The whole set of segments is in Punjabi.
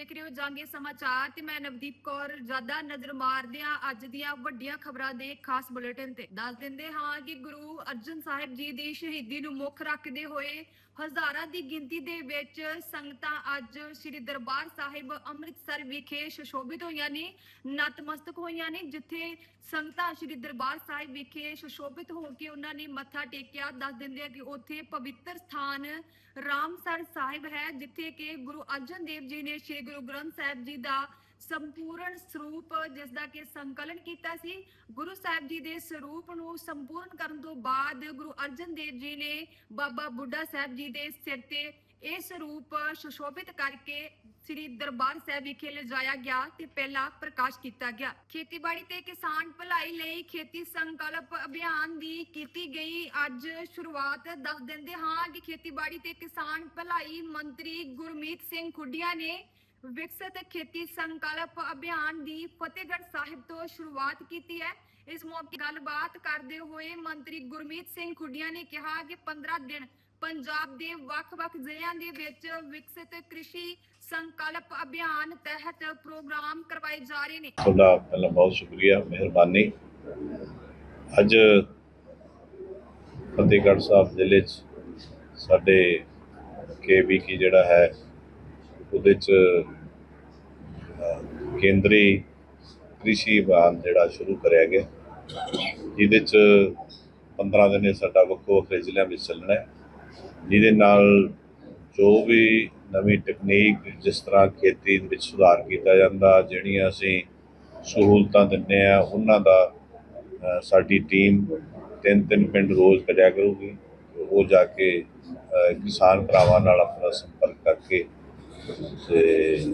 ਦੇਖ ਰਹੇ ਹੋ ਜਾਂਗੇ ਸਮਾਚਾਰ ਤੇ ਮੈਂ ਨਵਦੀਪ ਕੌਰ ਜ਼ਿਆਦਾ ਨਜ਼ਰ ਮਾਰਦੇ ਆ ਅੱਜ ਦੀਆਂ ਵੱਡੀਆਂ ਖਬਰਾਂ ਦੇ ਖਾਸ ਬੁਲੇਟਿਨ ਤੇ ਦੱਸ ਦਿੰਦੇ ਹਾਂ ਕਿ ਗੁਰੂ ਅਰਜਨ ਸਾਹਿਬ ਜੀ ਦੀ ਸ਼ਹੀਦੀ ਨੂੰ ਮੁੱਖ ਰੱਖਦੇ ਹੋਏ ਹਜ਼ਾਰਾਂ ਦੀ ਗਿਣਤੀ ਦੇ ਵਿੱਚ ਸੰਗਤਾਂ ਅੱਜ ਸ੍ਰੀ ਦਰਬਾਰ ਸਾਹਿਬ ਅੰਮ੍ਰਿਤਸਰ ਵਿਖੇ ਸੁਸ਼ੋਭਿਤ ਹੋਈਆਂ ਨੇ, ਨਤਮਸਤਕ ਹੋਈਆਂ ਨੇ, ਜਿੱਥੇ ਸੰਗਤਾਂ ਸ੍ਰੀ ਦਰਬਾਰ ਸਾਹਿਬ ਵਿਖੇ ਸੁਸ਼ੋਭਿਤ ਹੋ ਕੇ ਉਹਨਾਂ ਨੇ ਮੱਥਾ ਟੇਕਿਆ। ਦੱਸ ਦਿੰਦੇ ਆ ਕਿ ਉੱਥੇ ਪਵਿੱਤਰ ਸਥਾਨ ਰਾਮਸਰ ਸਾਹਿਬ ਹੈ, ਜਿੱਥੇ ਕਿ ਗੁਰੂ ਅਰਜਨ ਦੇਵ ਜੀ ਨੇ ਸ੍ਰੀ ਗੁਰੂ ਗ੍ਰੰਥ ਸਾਹਿਬ ਜੀ ਦਾ ਸੰਪੂਰਨ ਸਰੂਪ ਜਿਸ ਦਾ ਕਿ ਸੰਕਲਨ ਕੀਤਾ ਸੀ, ਗੁਰੂ ਸਾਹਿਬ ਜੀ ਦੇ ਸਰੂਪ ਨੂੰ ਸੰਪੂਰਨ ਕਰਨ ਤੋਂ ਬਾਅਦ ਗੁਰੂ ਅਰਜਨ ਦੇਵ ਜੀ ਨੇ ਬਾਬਾ ਬੁੱਢਾ ਸਾਹਿਬ ਜੀ ਦੇ ਸਿਰ ਤੇ ਇਹ ਸਰੂਪ ਸੁਸ਼ੋਭਿਤ ਕਰਕੇ ਸ੍ਰੀ ਦਰਬਾਰ ਸਾਹਿਬ ਵਿਖੇ ਲਿਜਾਇਆ ਗਿਆ ਤੇ ਪਹਿਲਾ ਪ੍ਰਕਾਸ਼ ਕੀਤਾ ਗਿਆ। ਖੇਤੀਬਾੜੀ ਤੇ ਕਿਸਾਨ ਭਲਾਈ ਲਈ ਖੇਤੀ ਸੰਕਲਪ ਅਭਿਆਨ ਦੀ ਕੀਤੀ ਗਈ ਅੱਜ ਸ਼ੁਰੂਆਤ ਦੱਸ ਦਿੰਦੇ ਹਾਂ ਕਿ ਖੇਤੀਬਾੜੀ ਤੇ ਕਿਸਾਨ ਭਲਾਈ ਮੰਤਰੀ ਗੁਰਮੀਤ ਸਿੰਘ ਖੁੱਡੀਆਂ ਨੇ ਵਿਕਸਿਤ ਖੇਤੀ ਸੰਕਲਪ ਅਭਿਆਨ ਦੀ ਫਤਿਹਗੜ੍ਹ ਸਾਹਿਬ ਤੋਂ ਸ਼ੁਰੂਆਤ ਕੀਤੀ ਹੈ। ਇਸ ਮੌਕੇ ਗੱਲਬਾਤ ਕਰਦੇ ਹੋਏ ਮੰਤਰੀ ਗੁਰਮੀਤ ਸਿੰਘ ਖੁੱਡੀਆਂ ਨੇ ਕਿਹਾ ਕਿ 15 ਦਿਨ ਪੰਜਾਬ ਦੇ ਵੱਖ-ਵੱਖ ਜ਼ਿਲ੍ਹਿਆਂ ਦੇ ਵਿੱਚ ਵਿਕਸਿਤ ਕ੍ਰਿਸ਼ੀ ਸੰਕਲਪ ਅਭਿਆਨ ਤਹਿਤ ਪ੍ਰੋਗਰਾਮ ਕਰਵਾਏ ਜਾ ਰਹੇ ਨੇ। ਤੁਹਾਡਾ ਪਹਿਲਾਂ ਬਹੁਤ ਸ਼ੁਕਰੀਆ, ਮਿਹਰਬਾਨੀ। ਅੱਜ ਫਤਿਹਗੜ੍ਹ ਸਾਹਿਬ ਜ਼ਿਲ੍ਹੇ 'ਚ ਸਾਡੇ ਕੇਬੀ ਕੀ ਜਿਹੜਾ ਹੈ ਉਹਦੇ 'ਚ ਕੇਂਦਰੀ ਕ੍ਰਿਸ਼ੀ ਅਭਿਆਨ ਜਿਹੜਾ ਸ਼ੁਰੂ ਕਰਿਆ ਗਿਆ। ਜਿਹਦੇ 'ਚ 15 ਦਿਨ ਇਹ ਸਾਡਾ ਵੱਖੋ ਵੱਖਰੇ ਜ਼ਿਲ੍ਹਿਆਂ ਵਿੱਚ ਚੱਲਣਾ ਹੈ। ਜਿਹਦੇ ਨਾਲ ਜੋ ਵੀ ਨਵੀਂ ਟੈਕਨੀਕ ਜਿਸ ਤਰ੍ਹਾਂ ਖੇਤੀ ਦੇ ਵਿੱਚ ਸੁਧਾਰ ਕੀਤਾ ਜਾਂਦਾ, ਜਿਹੜੀਆਂ ਅਸੀਂ ਸਹੂਲਤਾਂ ਦਿੰਦੇ ਆ ਉਹਨਾਂ ਦਾ ਸਾਡੀ ਟੀਮ ਤਿੰਨ ਤਿੰਨ ਪਿੰਡ ਰੋਜ਼ ਕਰਿਆ ਕਰੂਗੀ। ਉਹ ਜਾ ਕੇ ਕਿਸਾਨ ਭਰਾਵਾਂ ਨਾਲ ਆਪਣਾ ਸੰਪਰਕ ਕਰਕੇ ਤੇ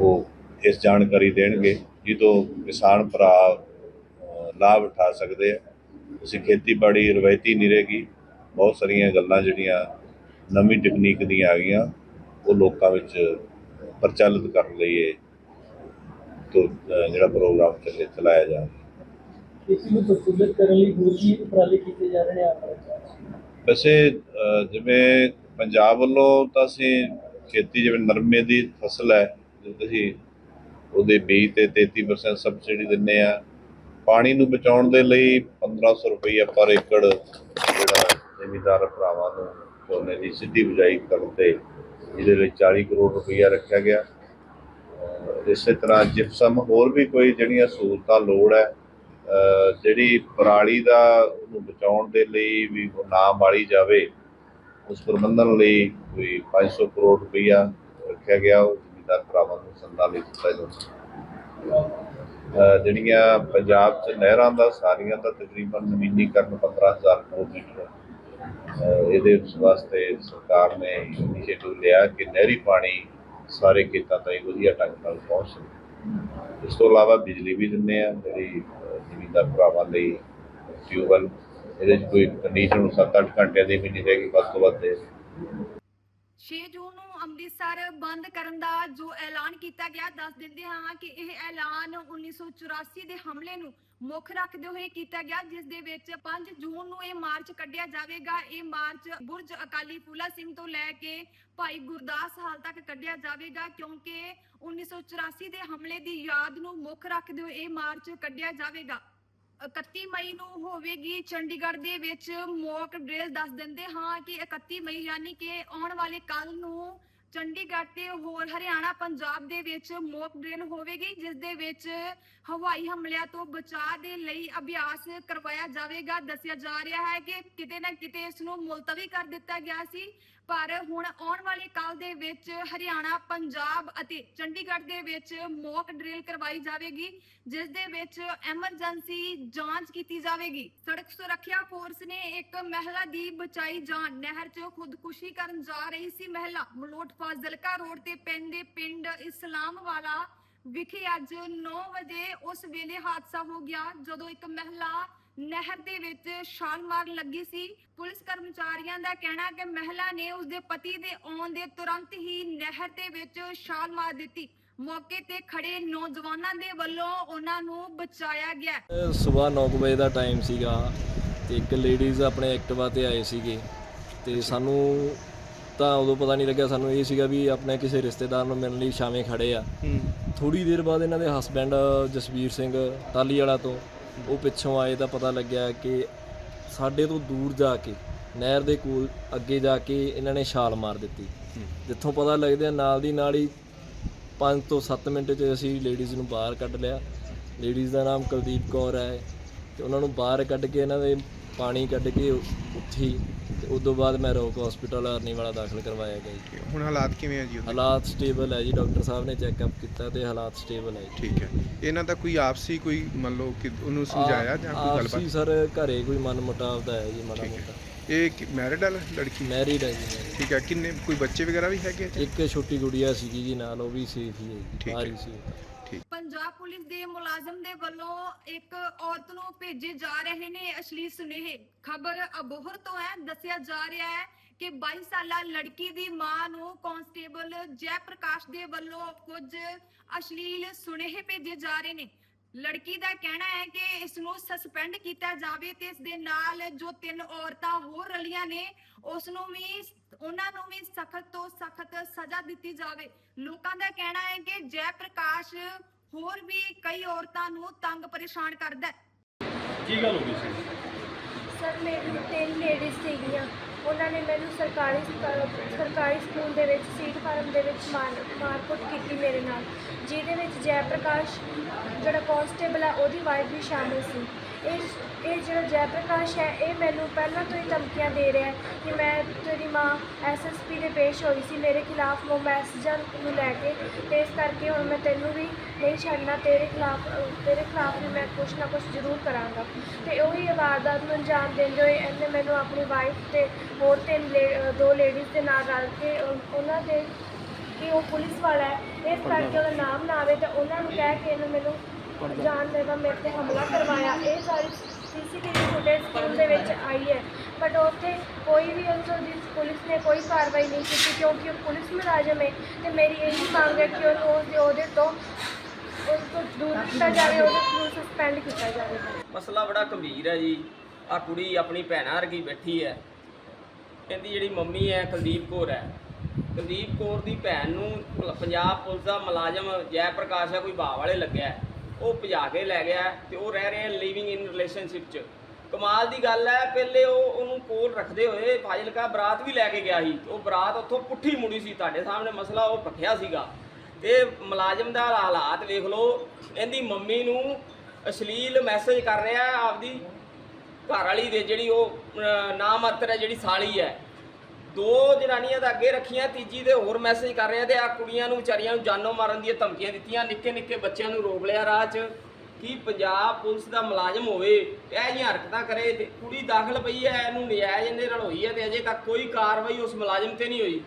ਉਹ ਇਸ ਜਾਣਕਾਰੀ ਦੇਣਗੇ ਜਿਹਤੋਂ ਕਿਸਾਨ ਭਰਾ ਲਾਭ ਉਠਾ ਸਕਦੇ ਆ। ਅਸੀਂ ਖੇਤੀਬਾੜੀ ਰਵਾਇਤੀ ਨਹੀਂ ਰਹੇਗੀ ਬਹੁਤ ਸਾਰੀਆਂ ਗੱਲਾਂ ਜਿਹੜੀਆਂ ਨਵੀਂ ਟੈਕਨੀਕ ਦੀਆਂ ਆ ਗਈਆਂ ਉਹ ਲੋਕਾਂ ਵਿੱਚ ਪ੍ਰਚਲਿਤ ਕਰਨ ਲਈ ਇਹ ਤੋਂ ਜਿਹੜਾ ਪ੍ਰੋਗਰਾਮ ਚੱਲੇ ਚਲਾਇਆ ਜਾ ਰਿਹਾ। ਇਸ ਨੂੰ ਪ੍ਰਫੁੱਲਿਤ ਕਰਨ ਲਈ ਹੋਰ ਕੀ ਉਪਰਾਲੇ ਕੀਤੇ ਜਾ ਰਹੇ ਆਪ ਵੈਸੇ ਜਿਵੇਂ ਪੰਜਾਬ ਵੱਲੋਂ ਤਾਂ ਅਸੀਂ ਖੇਤੀ ਜਿਵੇਂ ਨਰਮੇ ਦੀ ਫਸਲ ਹੈ ਤੁਸੀਂ ਅਸੀਂ ਉਹਦੇ ਬੀਜ ਤੇ 33% ਸਬਸਿਡੀ ਦਿੰਨੇ ਆ, ਪਾਣੀ ਨੂੰ ਬਚਾਉਣ ਦੇ ਲਈ 1500 ਰੁਪਈਆ ਪਰ ਏਕੜ ਜਿਹੜਾ ਜ਼ਿਮੀਦਾਰ ਭਰਾਵਾਂ ਨੂੰ ਝੋਨੇ ਦੀ ਸਿੱਧੀ ਬਿਜਾਈ ਕਰਨ ਤੇ ਇਹਦੇ ਲਈ 40 ਕਰੋੜ ਰੁਪਈਆ ਰੱਖਿਆ ਗਿਆ। ਇਸੇ ਤਰ੍ਹਾਂ ਜਿਪਸਮ ਹੋਰ ਵੀ ਕੋਈ ਜਿਹੜੀਆਂ ਸਹੂਲਤਾਂ ਲੋੜ ਹੈ ਜਿਹੜੀ ਪਰਾਲੀ ਦਾ ਉਹਨੂੰ ਬਚਾਉਣ ਦੇ ਲਈ ਵੀ ਨਾ ਬਾਲੀ ਜਾਵੇ ਉਸ ਪ੍ਰਬੰਧਨ ਲਈ ਕੋਈ 500 ਕਰੋੜ ਰੁਪਈਆ ਰੱਖਿਆ ਗਿਆ ਉਹ ਜ਼ਿਮੀਦਾਰ ਭਰਾਵਾਂ ਨੂੰ ਸੰਦਾਂ ਲਈ ਦਿੱਤਾ ਜਾਂਦਾ ਜਿਹੜੀਆਂ ਪੰਜਾਬ 'ਚ ਨਹਿਰਾਂ ਦਾ ਸਾਰੀਆਂ ਦਾ ਤਕਰੀਬਨ ਨਵੀਨੀਕਰਨ 15000 ਕਿਲੋਮੀਟਰ ਅ, ਇਹਦੇ ਵਾਸਤੇ ਸਰਕਾਰ ਨੇ ਇਨੀਸ਼ੀਏਟਿਵ ਲਿਆ ਕਿ ਨਹਿਰੀ ਪਾਣੀ ਸਾਰੇ ਖੇਤਾਂ ਤਾਈਂ ਵਧੀਆ ਢੰਗ ਨਾਲ ਪਹੁੰਚ ਸਕੇ। ਇਸ ਤੋਂ ਇਲਾਵਾ ਬਿਜਲੀ ਵੀ ਦਿੰਦੇ ਆ ਜਿਹੜੀ ਅ, ਜ਼ਿਮੀਂਦਾਰ ਭਰਾਵਾਂ ਲਈ ਟਿਊਬਵੈੱਲ ਇਹਦੇ 'ਚ ਕੋਈ ਕੰਡੀਸ਼ਨ ਨੂੰ 7-8 ਘੰਟਿਆਂ ਦੀ ਵੀ ਨਹੀਂ ਰਹੇਗੀ ਵੱਧ ਤੋਂ ਵੱਧ ਦੇ 6 ਜੂਨ ਨੂੰ ਅੰਮ੍ਰਿਤਸਰ ਬੰਦ ਕਰਨ ਦਾ ਜੋ ਐਲਾਨ ਕੀਤਾ ਗਿਆ, ਦੱਸ ਦਿੰਦੇ ਹਾਂ ਕਿ ਇਹ ਐਲਾਨ 1984 ਦੇ ਹਮਲੇ ਨੂੰ ਮੁੱਖ ਰੱਖਦੇ ਹੋਏ ਕੀਤਾ ਗਿਆ, ਜਿਸ ਦੇ ਵਿੱਚ 5 ਜੂਨ ਨੂੰ ਇਹ ਮਾਰਚ ਕੱਢਿਆ ਜਾਵੇਗਾ। ਇਹ ਮਾਰਚ ਬੁਰਜ ਅਕਾਲੀ ਫੂਲਾ ਸਿੰਘ ਤੋਂ ਲੈ ਕੇ ਭਾਈ ਗੁਰਦਾਸ ਹਾਲ ਤੱਕ ਕੱਢਿਆ ਜਾਵੇਗਾ, ਕਿਉਂਕਿ 1984 ਦੇ ਹਮਲੇ ਦੀ ਯਾਦ ਨੂੰ ਮੁੱਖ ਰੱਖਦੇ ਹੋਏ ਇਹ ਮਾਰਚ ਕੱਢਿਆ ਜਾਵੇਗਾ। 31 ਮਈ ਨੂੰ ਹੋਵੇਗੀ, ਚੰਡੀਗੜ੍ਹ ਦੇ ਵਿੱਚ ਮੌਕ ਡ੍ਰਿਲ ਦੱਸ ਦਿੰਦੇ ਹਾਂ ਕਿ 31 ਮਈ ਯਾਨੀ ਕਿ ਆਉਣ ਵਾਲੇ ਕੱਲ ਨੂੰ ਚੰਡੀਗੜ੍ਹ ਤੇ ਹੋਰ ਹਰਿਆਣਾ, ਪੰਜਾਬ ਦੇ ਵਿੱਚ ਮੌਕ ਡ੍ਰਿਲ ਹੋਵੇਗੀ, ਜਿਸ ਦੇ ਵਿੱਚ ਹਵਾਈ ਹਮਲਿਆਂ ਤੋਂ ਬਚਾਅ ਦੇ ਲਈ ਅਭਿਆਸ ਕਰਵਾਇਆ ਜਾਵੇਗਾ। ਦੱਸਿਆ ਜਾ ਰਿਹਾ ਹੈ ਕਿ ਕਿਤੇ ਨਾ ਕਿਤੇ ਇਸ ਨੂੰ ਮੁਲਤਵੀ ਕਰ ਦਿੱਤਾ ਗਿਆ ਸੀ। ਪਰ ਹੁਣ ਆਉਣ ਵਾਲੇ ਕੱਲ ਦੇ ਵਿੱਚ ਹਰਿਆਣਾ, ਪੰਜਾਬ ਅਤੇ ਚੰਡੀਗੜ੍ਹ ਦੇ ਵਿੱਚ ਮੌਕ ਡ੍ਰਿਲ ਕਰਵਾਈ ਜਾਵੇਗੀ, ਜਿਸ ਦੇ ਵਿੱਚ ਐਮਰਜੈਂਸੀ ਜਾਂਚ ਕੀਤੀ ਜਾਵੇਗੀ। ਸੜਕ ਸੁਰੱਖਿਆ ਫੋਰਸ ਨੇ ਇੱਕ ਮਹਿਲਾ ਦੀ ਬਚਾਈ ਜਾਨ ਨਹਿਰ 'ਚ ਖੁਦਕੁਸ਼ੀ ਕਰਨ ਜਾ ਰਹੀ ਸੀ। ਮਹਿਲਾ ਮਲੋਟ ਫਾਜ਼ਿਲਕਾ ਰੋਡ ਤੇ ਪੈਂਦੇ ਪਿੰਡ ਇਸਲਾਮ ਵਾਲਾ ਵਿਖੇ ਅੱਜ 9 ਵਜੇ ਉਸ ਵੇਲੇ ਹਾਦਸਾ ਹੋ ਗਿਆ, ਜਦੋਂ ਇੱਕ ਮਹਿਲਾ ਨਹਿਰ ਦੇ ਵਿੱਚ ਛਾਲ ਮਾਰਨ ਲੱਗੀ ਸੀ। ਪੁਲਿਸ ਕਰਮਚਾਰੀਆਂ ਦਾ ਕਹਿਣਾ ਕਿ ਮਹਿਲਾ ਨੇ ਉਸਦੇ ਪਤੀ ਦੇ ਆਉਣ ਦੇ ਤੁਰੰਤ ਹੀ ਨਹਿਰ ਦੇ ਵਿੱਚ ਛਾਲ ਮਾਰ ਦਿੱਤੀ। ਮੌਕੇ ਤੇ ਖੜੇ ਨੌਜਵਾਨਾਂ ਦੇ ਵੱਲੋਂ ਉਹਨਾਂ ਨੂੰ ਬਚਾਇਆ ਗਿਆ। ਸਵੇਰ 9 ਵਜੇ ਦਾ ਟਾਈਮ ਸੀਗਾ ਤੇ ਇੱਕ ਲੇਡੀਜ਼ ਆਪਣੇ ਐਕਟਿਵਾ ਤੇ ਆਏ ਸੀਗੇ ਤੇ ਸਾਨੂੰ ਤਾਂ ਉਦੋਂ ਪਤਾ ਨਹੀਂ ਲੱਗਿਆ ਸਾਨੂੰ ਇਹ ਸੀਗਾ ਵੀ ਆਪਣੇ ਕਿਸੇ ਰਿਸ਼ਤੇਦਾਰ ਨੂੰ ਮਿਲਣ ਲਈ ਸ਼ਾਮੇ ਖੜੇ ਆ। ਥੋੜੀ ਦੇਰ ਬਾਅਦ ਇਹਨਾਂ ਦੇ ਹਸਬੈਂਡ ਜਸਵੀਰ ਸਿੰਘ ਟਾਲੀ ਵਾਲਾ ਤੋਂ ਉਹ ਪਿੱਛੋਂ ਆਏ ਤਾਂ ਪਤਾ ਲੱਗਿਆ ਕਿ ਸਾਡੇ ਤੋਂ ਦੂਰ ਜਾ ਕੇ ਨਹਿਰ ਦੇ ਕੋਲ ਅੱਗੇ ਜਾ ਕੇ ਇਹਨਾਂ ਨੇ ਛਾਲ ਮਾਰ ਦਿੱਤੀ। ਜਿੱਥੋਂ ਪਤਾ ਲੱਗਦਾ ਨਾਲ ਦੀ ਨਾਲ ਹੀ 5 ਤੋਂ 7 ਮਿੰਟ 'ਚ ਅਸੀਂ ਲੇਡੀਜ਼ ਨੂੰ ਬਾਹਰ ਕੱਢ ਲਿਆ। ਲੇਡੀਜ਼ ਦਾ ਨਾਮ ਕੁਲਦੀਪ ਕੌਰ ਹੈ ਤੇ ਉਹਨਾਂ ਨੂੰ ਬਾਹਰ ਕੱਢ ਕੇ ਇਹਨਾਂ ਦੇ ਪਾਣੀ ਕੱਢ ਕੇ ਉੱਥੇ ਤੇ ਉਸ ਤੋਂ ਬਾਅਦ ਮੈਂ ਰੋਕ ਹਸਪੀਟਲ ਅਰਨੀ ਵਾਲਾ ਦਾਖਲ ਕਰਵਾਇਆ ਗਿਆ ਜੀ। ਹੁਣ ਹਾਲਾਤ ਕਿਵੇਂ ਆ ਜੀ ਉਹਦੇ? ਹਾਲਾਤ ਸਟੇਬਲ ਹੈ ਜੀ ਡਾਕਟਰ ਸਾਹਿਬ ਨੇ ਚੈੱਕਅਪ ਕੀਤਾ ਤੇ ਹਾਲਾਤ ਸਟੇਬਲ ਹੈ ਜੀ। ਠੀਕ ਹੈ। ਇਹਨਾਂ ਦਾ ਕੋਈ ਆਪਸੀ ਕੋਈ ਮੰਨ ਲਓ ਕਿ ਉਹਨੂੰ ਸਮਝਾਇਆ ਜਾਂ ਕੋਈ ਆਪਸੀ ਗੱਲਬਾਤ? ਸਰ ਘਰੇ ਕੋਈ ਮਨ ਮੁਟਾਵ ਦਾ ਹੈ ਜੀ ਮਾੜਾ ਠੀਕ ਹੈ। ਮੋਟਾ ਇਹ ਮੈਰਿਡ ਹੈ ਲੜਕੀ? ਮੈਰਿਡ ਹੈ ਜੀ married। ਠੀਕ ਹੈ। ਕਿੰਨੇ ਕੋਈ ਬੱਚੇ ਵਗੈਰਾ ਵੀ ਹੈਗੇ ਇੱਥੇ? ਇੱਕ ਛੋਟੀ ਗੁੜੀਆ ਸੀਗੀ ਜੀ ਨਾਲ ਉਹ ਵੀ ਸੇਫ ਹੀ ਹੈ ਠੀਕ ਜੀ ਹੈ। ਬਾਹਰ ਹੀ ਸੀ। ਪੰਜਾਬ ਪੁਲਿਸ ਦੇ ਮੁਲਾਜ਼ਮ ਦੇ ਵੱਲੋਂ ਇੱਕ ਔਰਤ ਨੂੰ ਭੇਜੇ ਜਾ ਰਹੇ ਨੇ ਅਸ਼ਲੀਲ ਸੁਨੇਹੇ। ਖਬਰ ਅਬੋਹਰ ਤੋਂ ਹੈ, ਦੱਸਿਆ ਜਾ ਰਿਹਾ ਹੈ ਕਿ 22 ਸਾਲਾ ਲੜਕੀ ਦੀ ਮਾਂ ਨੂੰ ਕਾਂਸਟੇਬਲ ਜੈ ਪ੍ਰਕਾਸ਼ ਦੇ ਵੱਲੋਂ ਕੁਝ ਅਸ਼ਲੀਲ ਸੁਨੇਹੇ ਭੇਜੇ ਜਾ ਰਹੇ ਨੇ। ਲੜਕੀ ਦਾ ਕਹਿਣਾ ਹੈ ਕਿ ਇਸ ਨੂੰ ਸਸਪੈਂਡ ਕੀਤਾ ਜਾਵੇ ਤੇ ਇਸ ਦੇ ਨਾਲ ਜੋ ਤਿੰਨ ਔਰਤਾਂ ਹੋਰ ਰਲੀਆਂ ਨੇ ਉਸ ਨੂੰ ਵੀ ਉਹਨਾਂ ਨੂੰ ਵੀ ਸਖਤ ਤੋਂ ਸਖਤ ਸਜ਼ਾ ਦਿੱਤੀ ਜਾਵੇ। ਲੋਕਾਂ ਦਾ ਕਹਿਣਾ ਹੈ ਕਿ ਜੈ ਪ੍ਰਕਾਸ਼ ਹੋਰ ਵੀ ਕਈ ਔਰਤਾਂ ਨੂੰ ਤੰਗ ਪਰੇਸ਼ਾਨ ਕਰਦਾ ਹੈ। ਸਰ ਮੇਰੀ ਤਿੰਨ ਲੇਡੀਜ਼ ਸੀਗੀਆਂ। ਉਹਨਾਂ ਨੇ ਮੈਨੂੰ ਸਰਕਾਰੀ ਸਕ- ਸਰਕਾਰੀ ਸਕੂਲ ਦੇ ਵਿੱਚ ਸੀਟ ਫਾਰਮ ਦੇ ਵਿੱਚ ਮਾਰ, ਮਾਰਕੁੱਟ ਕੀਤੀ ਮੇਰੇ ਨਾਲ, ਜਿਹਦੇ ਵਿੱਚ ਜੈ ਪ੍ਰਕਾਸ਼ ਜਿਹੜਾ ਕਾਂਸਟੇਬਲ ਹੈ ਉਹਦੀ ਵਾਈਫ ਵੀ ਸ਼ਾਮਿਲ ਸੀ। ਇਹ ਇਹ ਜਿਹੜਾ ਜੈ ਪ੍ਰਕਾਸ਼ ਹੈ, ਇਹ ਮੈਨੂੰ ਪਹਿਲਾਂ ਤੋਂ ਹੀ ਧਮਕੀਆਂ ਦੇ ਰਿਹਾ ਹੈ ਕਿ ਮੈਂ ਤੇਰੀ ਮਾਂ ਐਸਐਸਪੀ ਦੇ ਪੇਸ਼ ਹੋਈ ਸੀ। ਮੇਰੇ ਖਿਲਾਫ ਉਹ ਮੈਸੇਜਾਂ ਨੂੰ ਲੈ ਕੇ ਤੇ ਇਸ ਕਰਕੇ ਹੁਣ ਮੈਂ ਤੈਨੂੰ ਵੀ ਨਹੀਂ ਛੱਡਣਾ, ਤੇਰੇ ਖਿਲਾਫ ਤੇਰੇ ਖਿਲਾਫ ਵੀ ਮੈਂ ਕੁਛ ਨਾ ਕੁਛ ਜ਼ਰੂਰ ਕਰਾਂਗਾ। ਤੇ ਉਹੀ ਵਾਰਦਾਤ ਨੂੰ ਅੰਜਾਮ ਦਿੰਦੇ ਹੋਏ ਇਹਨੇ ਮੈਨੂੰ ਆਪਣੀ ਵਾਈਫ ਤੇ ਹੋਰ ਤਿੰਨ ਲੇ- ਦੋ ਲੇਡੀਜ਼ ਦੇ ਨਾਲ ਰਲ ਕੇ ਉਹਨਾਂ ਦੇ ਕਿ ਉਹ ਪੁਲਿਸ ਵਾਲਾ ਹੈ, ਇਸ ਕਰਕੇ ਉਹਦਾ ਨਾਮ ਨਾ ਆਵੇ ਤੇ ਉਹਨਾਂ ਨੂੰ ਕਹਿ ਕੇ ਇਹਨੂੰ ਮੈਨੂੰ ਜਾਨ ਲੈਵਾ ਮੇਰੇ ਤੇ ਹਮਲਾ ਕਰਵਾਇਆ। ਇਹ ਸਾਰੀ ਸੀਸੀਟੀਵੀ ਫੁਟੇਜ ਸਕੂਲ ਦੇ ਵਿੱਚ ਆਈ ਹੈ। ਬਟ ਉੱਥੇ ਕੋਈ ਵੀ ਉਸ ਦੀ ਪੁਲਿਸ ਨੇ ਕੋਈ ਕਾਰਵਾਈ ਨਹੀਂ ਕੀਤੀ ਕਿਉਂਕਿ ਉਹ ਪੁਲਿਸ ਮੁਲਾਜ਼ਮ ਹੈ ਤੇ ਮੇਰੀ ਇਹੀ ਮੰਗ ਹੈ ਕਿ ਉਹਨੂੰ ਉਸ ਦੇ ਉਹਦੇ ਤੋਂ ਉਸ ਤੋਂ ਦੂਰ ਕੀਤਾ ਜਾਵੇ ਉਹਦੇ ਨੂੰ ਸਸਪੈਂਡ ਕੀਤਾ ਜਾਵੇ। ਮਸਲਾ ਬੜਾ ਗੰਭੀਰ ਹੈ ਜੀ। ਆ ਕੁੜੀ ਆਪਣੀ ਭੈਣਾਂ ਵਰਗੀ ਬੈਠੀ ਹੈ। ਇਹਦੀ ਜਿਹੜੀ ਮੰਮੀ ਹੈ ਕੁਲਦੀਪ ਕੌਰ ਹੈ। ਕੁਲਦੀਪ ਕੌਰ ਦੀ ਭੈਣ ਨੂੰ ਪੰਜਾਬ ਪੁਲਿਸ ਦਾ ਮੁਲਾਜ਼ਮ ਜੈ ਪ੍ਰਕਾਸ਼ ਹੈ ਕੋਈ ਭਾਅ ਵਾਲੇ ਲੱਗਿਆ ਹੈ। ਉਹ ਭਜਾ ਕੇ ਲੈ ਗਿਆ ਹੈ ਤੇ ਉਹ ਰਹਿ ਰਹੇ ਲਿਵਿੰਗ ਇਨ ਰਿਲੇਸ਼ਨਸ਼ਿਪ 'ਚ। ਕਮਾਲ ਦੀ ਗੱਲ ਹੈ ਪਹਿਲੇ ਉਹ ਉਹਨੂੰ ਕੋਲ ਰੱਖਦੇ ਹੋਏ ਫਾਜ਼ਿਲਕਾ ਬਰਾਤ ਵੀ ਲੈ ਕੇ ਗਿਆ ਸੀ। ਉਹ ਬਰਾਤ ਉੱਥੋਂ ਪੁੱਠੀ ਮੁੜੀ ਸੀ ਤੁਹਾਡੇ ਸਾਹਮਣੇ ਮਸਲਾ ਉਹ ਭਖਿਆ ਸੀਗਾ। ਤੇ ਮੁਲਾਜ਼ਮ ਦਾ ਹਾਲਾਤ ਵੇਖ ਲਓ ਇਹਦੀ ਮੰਮੀ ਨੂੰ ਅਸ਼ਲੀਲ ਮੈਸੇਜ ਕਰ ਰਿਹਾ ਆਪਦੀ ਘਰ ਵਾਲੀ ਦੇ ਜਿਹੜੀ ਉਹ ਅਹ, ਨਾਮਾਤਰ ਹੈ ਜਿਹੜੀ ਸਾਲੀ ਹੈ। ਦੋ ਜਨਾਨੀਆਂ ਤਾਂ ਅੱਗੇ ਰੱਖੀਆਂ, ਤੀਜੀ ਦੇ ਹੋਰ ਮੈਸੇਜ ਕਰ ਰਿਹਾ ਤੇ ਆ ਕੁੜੀਆਂ ਨੂੰ ਵਿਚਾਰੀਆਂ ਨੂੰ ਜਾਨੋਂ ਮਾਰਨ ਦੀਆਂ ਧਮਕੀਆਂ ਦਿੱਤੀਆਂ। ਨਿੱਕੇ ਨਿੱਕੇ ਬੱਚਿਆਂ ਨੂੰ ਰੋਕ ਲਿਆ ਰਾਹ 'ਚ ਕਿ ਪੰਜਾਬ ਪੁਲਿਸ ਦਾ ਮੁਲਾਜ਼ਮ ਹੋਵੇ, ਇਹ ਜਿਹੀਆਂ ਹਰਕਤਾਂ ਕਰੇ ਤੇ ਕੁੜੀ ਦਾਖਲ ਪਈ ਹੈ, ਇਹਨੂੰ ਨਜਾਇਜ਼ ਇਹਦੇ ਨਾਲ ਹੋਈ ਹੈ ਤੇ ਅਜੇ ਤੱਕ ਕੋਈ ਕਾਰਵਾਈ ਉਸ ਮੁਲਾਜ਼ਮ ਤੇ ਨਹੀਂ ਹੋਈ।